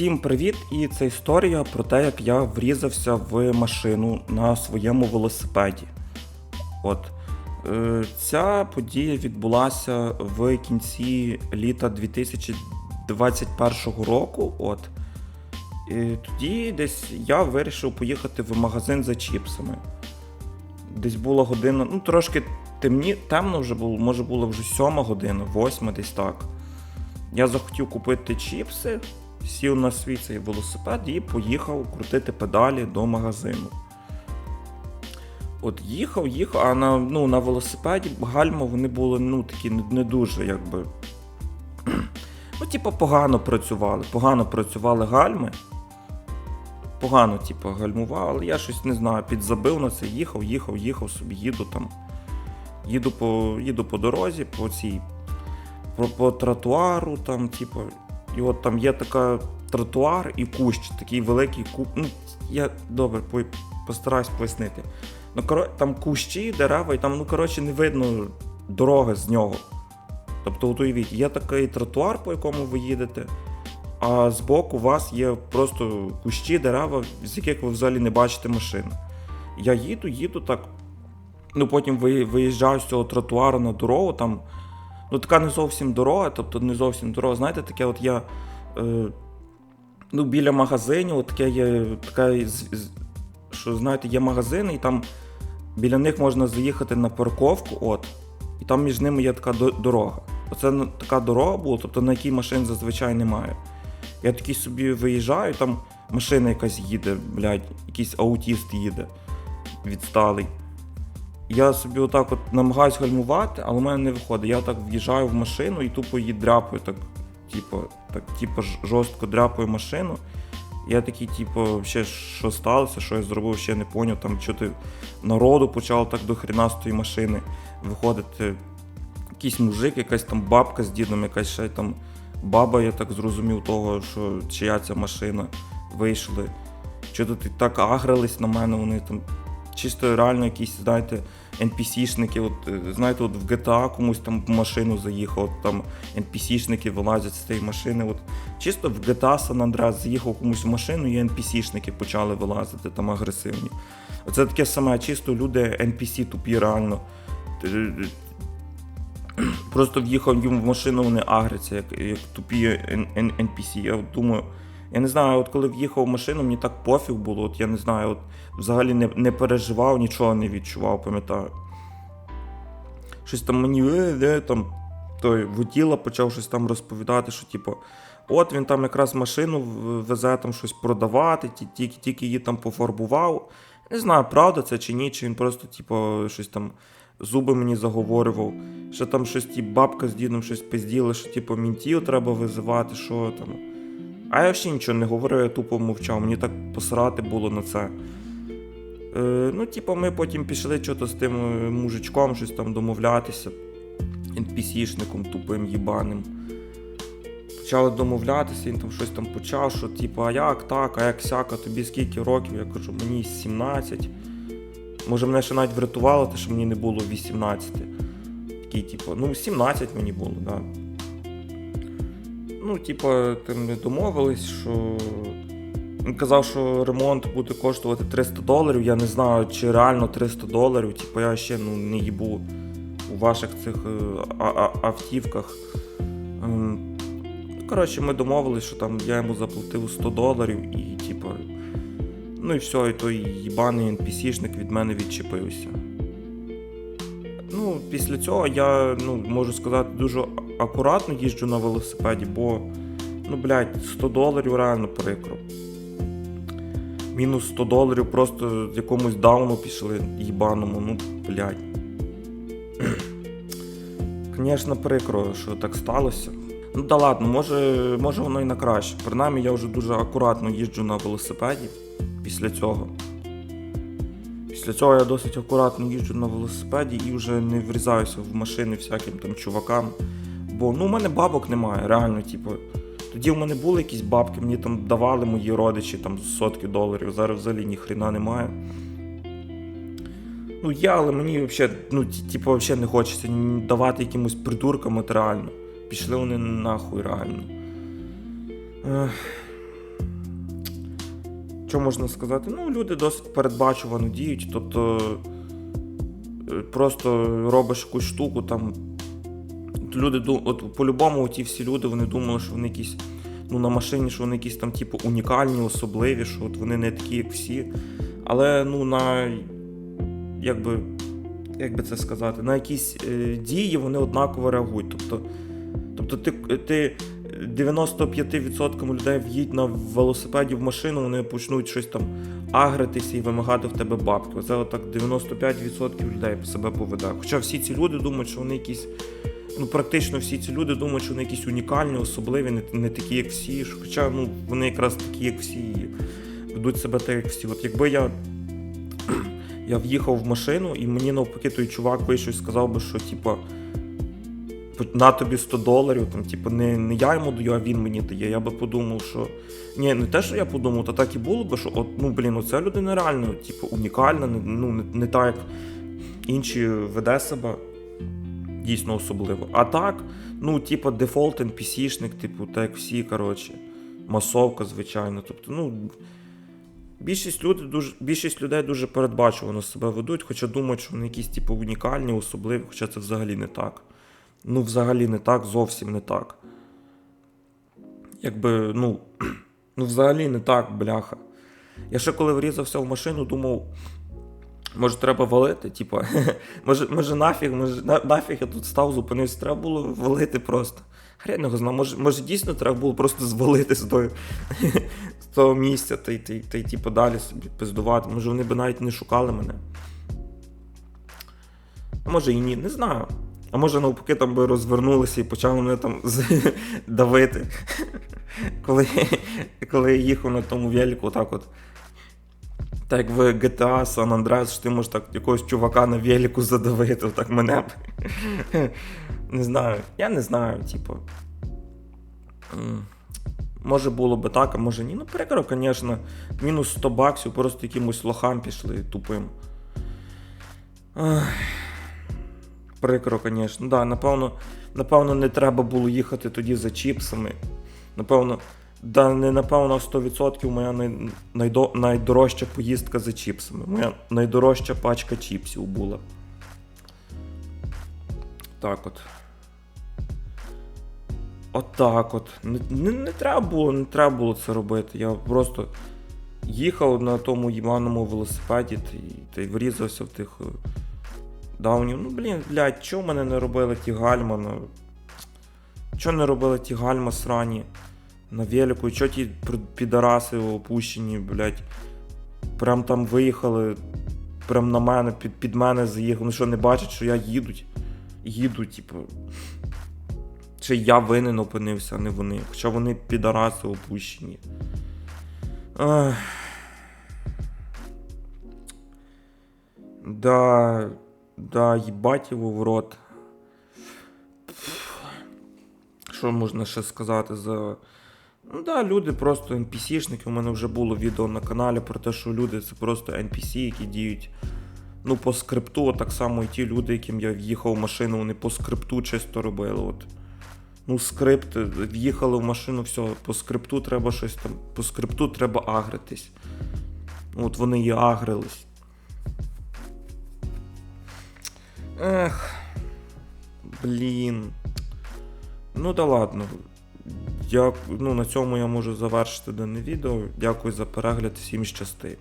Всім привіт! І це історія про те, як я врізався в машину на своєму велосипеді. От. Е, Ця подія відбулася в кінці літа 2021 року. От. І тоді десь я вирішив поїхати в магазин за чіпсами. Десь була година, ну трошки темні, темно вже було, може було вже сьома година, восьма десь так. Я захотів купити чіпси, сів на свій цей велосипед і поїхав крутити педалі до магазину. От їхав, їхав, а на, ну, на велосипеді гальма вони були ну, такі не, дуже, якби. Ну, типу, погано працювали. Погано працювали гальми. Погано, типу, але я щось не знаю, підзабив на це, їхав, їхав, їхав собі, їду там. Їду по, їду по дорозі, по цій по, по тротуару, там, типу, і от там є така тротуар і кущ, такий великий кущ. Ну, я добре по, постараюсь пояснити. Ну, коро, там кущі, дерева, і там, ну, коротше, не видно дороги з нього. Тобто, от уявіть, є такий тротуар, по якому ви їдете, а збоку у вас є просто кущі, дерева, з яких ви взагалі не бачите машин. Я їду, їду так. Ну, потім виїжджаю з цього тротуару на дорогу, там ну така не зовсім дорога, тобто не зовсім дорога. Знаєте, таке от я е, ну, біля магазинів, от таке є така, що знаєте, є магазини, і там біля них можна заїхати на парковку, от, і там між ними є така дорога. Оце ну, така дорога була, тобто на якій машин зазвичай немає. Я такий собі виїжджаю, там машина якась їде, блядь, якийсь аутіст їде, відсталий. Я собі отак от намагаюсь гальмувати, але в мене не виходить. Я так в'їжджаю в машину і тупо її дряпаю, так, типу, так, типу, жорстко дряпаю машину. Я такий, типу, вообще, що сталося, що я зробив, ще не поняв, там що ти народу почало так до хрена з тої машини виходити. Якийсь мужик, якась там бабка з дідом, якась ще там баба, я так зрозумів того, що чия ця машина вийшли. Що тут так агрились на мене, вони там чисто реально якісь, знаєте, NPC-шники, от, е, знаєте, от в GTA комусь там в машину заїхав, от там NPC-шники вилазять з цієї машини. От, чисто в GTA San Andreas заїхав комусь в машину, і NPC-шники почали вилазити там агресивні. Оце таке саме, чисто люди NPC тупі реально. Е, Просто в'їхав їм в машину, вони агряться, як, як тупі NPC. Я думаю, я не знаю, от коли в'їхав в машину, мені так пофіг було, от я не знаю, от взагалі не, не переживав, нічого не відчував, пам'ятаю. Щось там мені е, де, там, той воділа почав щось там розповідати, що типу, от він там якраз машину везе там щось продавати, ті- тільки, тільки її там пофарбував. Не знаю, правда це чи ні, чи він просто, типу, щось там зуби мені заговорював. Що там щось ті бабка з дідом щось пизділи, що типу мінтів треба визивати, що там. А я взагалі нічого не говорив, я тупо мовчав, мені так посрати було на це. Е, ну, типу, ми потім пішли чого з тим е, мужичком щось там домовлятися, NPC-шником тупим їбаним. Почали домовлятися, він там щось там почав, що типу, а як так, а як сяка, тобі скільки років? Я кажу, мені 17. Може, мене ще навіть врятувало, те, що мені не було 18. Такий, типу, ну, 17 мені було, так. Да. Ну, типу, там домовились, що. Він казав, що ремонт буде коштувати 300 доларів. Я не знаю, чи реально 300 доларів. Типу, я ще ну, не їбу у ваших цих е, автівках. Ем, Коротше, ми домовились, що там я йому заплатив 100 доларів і, типу, ну і все, і той їбаний NPC-шник від мене відчепився. Ну, після цього я, ну, можу сказати, дуже акуратно їжджу на велосипеді, бо, ну, блядь, 100 доларів реально прикро. Мінус 100 доларів просто якомусь дауну пішли їбаному, ну, блядь. Звісно, прикро, що так сталося. Ну да ладно, може, може воно і на краще. Принаймні я вже дуже акуратно їжджу на велосипеді після цього. Після цього я досить акуратно їжджу на велосипеді і вже не врізаюся в машини всяким там чувакам. Бо ну, у мене бабок немає, реально, типу. Тоді в мене були якісь бабки, мені там давали мої родичі там сотки доларів, зараз взагалі ні хрена немає. Ну я, але мені взагалі, ну, типу, взагалі не хочеться давати якимось придуркам от. Пішли вони нахуй реально. Ех. що можна сказати? Ну, люди досить передбачувано діють, тобто е, просто робиш якусь штуку там. Люди от по-любому ті всі люди вони думали, що вони якісь ну, на машині, що вони якісь там, типу, унікальні, особливі, що от вони не такі, як всі. Але ну, на як би, як би це сказати, на якісь е, дії вони однаково реагують. Тобто, тобто ти, ти 95% людей в'їдь на велосипеді в машину, вони почнуть щось там агритися і вимагати в тебе бабки. Це отак 95% людей себе поведе. Хоча всі ці люди думають, що вони якісь. Ну, практично всі ці люди думають, що вони якісь унікальні, особливі, не, не такі, як всі. Хоча ну, вони якраз такі, як всі, і ведуть себе так, як всі. От якби я, я в'їхав в машину, і мені навпаки той чувак вийшов і сказав би, що типа. На тобі 100 доларів, там, типу, не, не я йому даю, а він мені дає. Я би подумав, що. Ні, не те, що я подумав, то так і було би, що от, ну блін, оця людина реально, типу, унікальна, ну, не, не так, як інші веде себе дійсно особливо. А так, ну, типу, дефолт NPC-шник, типу, так всі, коротше, масовка, звичайно. Тобто, ну. Більшість, люди дуже, більшість людей дуже передбачувано себе ведуть, хоча думають, що вони якісь типу, унікальні, особливі, хоча це взагалі не так. Ну, взагалі не так, зовсім не так. Якби, ну, ну, взагалі не так, бляха. Я ще коли врізався в машину, думав, може треба валити, типа, може, може нафіг, може, на, нафіг я тут став, зупинився, треба було валити просто. Хрен його знає, може, може дійсно треба було просто звалити з, тої, з того місця та й, та, й, та типу, далі собі пиздувати. Може вони б навіть не шукали мене. А може і ні, не знаю. А може навпаки там би розвернулися і почали мене там давити. коли, коли я їхав на тому велику, так от. Так як в GTA San Andreas, що ти можеш так якогось чувака на велику задавити, так мене. не знаю. Я не знаю, типу. Може було би так, а може ні. Ну, прикро, звісно. Мінус 100 баксів, просто якимось лохам пішли тупим. Прикро, звісно. Да, напевно, напевно, не треба було їхати тоді за чіпсами. Напевно, да, не напевно, 100% моя най, найдо, найдорожча поїздка за чіпсами. Моя найдорожча пачка чіпсів була. Так от. Отак от. Не, не, не треба було, не треба було це робити. Я просто їхав на тому їбаному велосипеді та й, врізався в тих е, даунів. Ну, блін, блядь, чого мене не робили ті гальма? Чого не робили ті гальма срані на велику? І чого ті підараси опущені, блядь, прям там виїхали, прям на мене, під, під мене заїхали. Вони що не бачать, що я їдуть? Їду, типу. Чи я винен опинився, а не вони. Хоча вони підараси опущені. Ах. Да, да, їбать його в рот. Що можна ще сказати за. Ну да, люди просто NPC-шники. У мене вже було відео на каналі про те, що люди це просто NPC, які діють. Ну, по скрипту, так само і ті люди, яким я в'їхав в машину, вони по скрипту чисто робили. От. Ну, скрипт, в'їхали в машину, все, по скрипту треба щось там, по скрипту треба агритись. От вони і агрились. Ех. Блін. Ну да ладно. Дяк... Ну, на цьому я можу завершити дане відео. Дякую за перегляд, всім щасти.